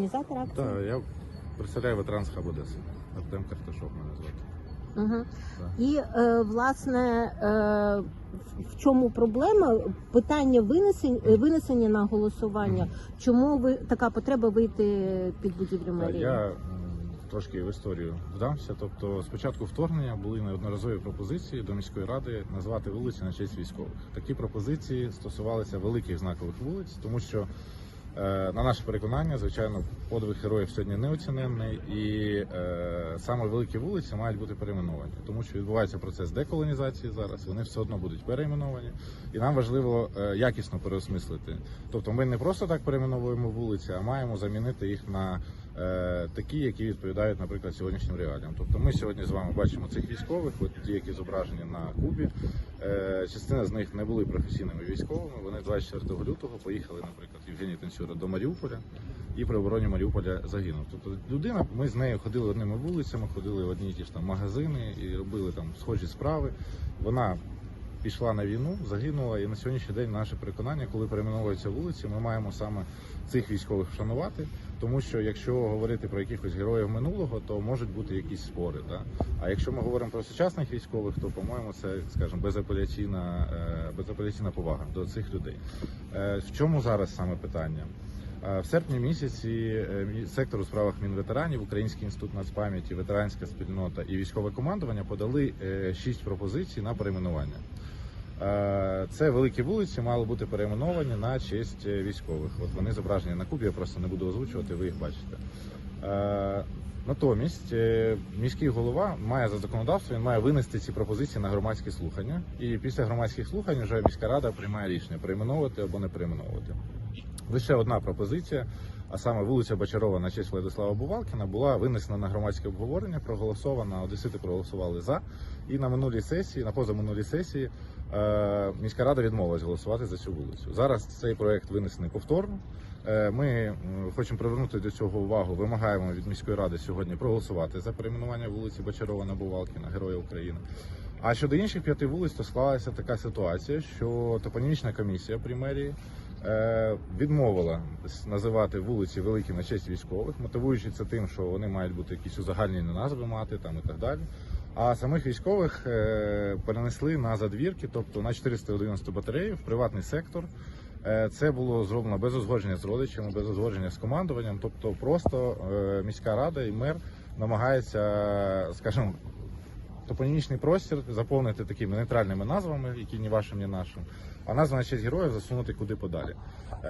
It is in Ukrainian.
організатор акції? Так, я представляю ветеранс хаб Одеси. Артем Карташов мене звати. Угу. І е, власне е, в- чому проблема? Питання винесення, винесення на голосування. Чому ви така потреба вийти під будівлю мерії? Я м, трошки в історію вдамся. Тобто, спочатку вторгнення були неодноразові пропозиції до міської ради назвати вулиці на честь військових. Такі пропозиції стосувалися великих знакових вулиць, тому що. Е, На наше переконання, звичайно, подвиг героїв сьогодні неоціненний, і е, саме великі вулиці мають бути перейменовані, тому що відбувається процес деколонізації зараз. Вони все одно будуть перейменовані, і нам важливо е, якісно переосмислити. Тобто, ми не просто так перейменовуємо вулиці, а маємо замінити їх на такі, які відповідають, наприклад, сьогоднішнім реаліям. Тобто, ми сьогодні з вами бачимо цих військових, от ті, які зображені на Кубі. Е, частина з них не були професійними військовими. Вони 24 лютого поїхали, наприклад, Євгеній Танцюра до Маріуполя і при обороні Маріуполя загинув. Тобто людина, ми з нею ходили одними вулицями, ходили в одні ті ж там магазини і робили там схожі справи. Вона пішла на війну, загинула, і на сьогоднішній день наше переконання, коли перейменовуються вулиці, ми маємо саме цих військових вшанувати. Тому що якщо говорити про якихось героїв минулого, то можуть бути якісь спори. Да? А якщо ми говоримо про сучасних військових, то по-моєму це, скажімо, безапеляційна, е, безапеляційна повага до цих людей. Е, В чому зараз саме питання? Е, В серпні місяці сектор у справах мінветеранів, Український інститут нацпам'яті, ветеранська спільнота і військове командування подали шість пропозицій на перейменування. Е, Це великі вулиці мали бути перейменовані на честь е, військових. От вони зображені на кубі, я просто не буду озвучувати, ви їх бачите. Е, Натомість міський голова має за законодавством, він має винести ці пропозиції на громадські слухання. І після громадських слухань вже міська рада приймає рішення перейменовувати або не перейменовувати. Лише одна пропозиція, а саме вулиця Бочарова на честь Владислава Бувалкіна, була винесена на громадське обговорення, проголосована. Одесити проголосували за. І на минулій сесії, на позаминулій сесії, е, міська рада відмовилась голосувати за цю вулицю. Зараз цей проект винесений повторно. Е, Ми хочемо привернути до цього увагу. Вимагаємо від міської ради сьогодні проголосувати за перейменування вулиці Бочарова на Бувалкіна, Героя України. А щодо інших п'яти вулиць, то склалася така ситуація, що топонімічна комісія при мерії відмовила називати вулиці великі на честь військових, мотивуючи це тим, що вони мають бути якісь узагальнені назви мати там і так далі. А самих військових е, перенесли на задвірки, тобто на 411 батарею в приватний сектор. Е, Це було зроблено без узгодження з родичами, без узгодження з командуванням. Тобто, просто е, міська рада і мер намагаються, скажімо, топонімічний простір заповнити такими нейтральними назвами, які ні вашим, ні нашим, а назва на честь героїв засунути куди подалі.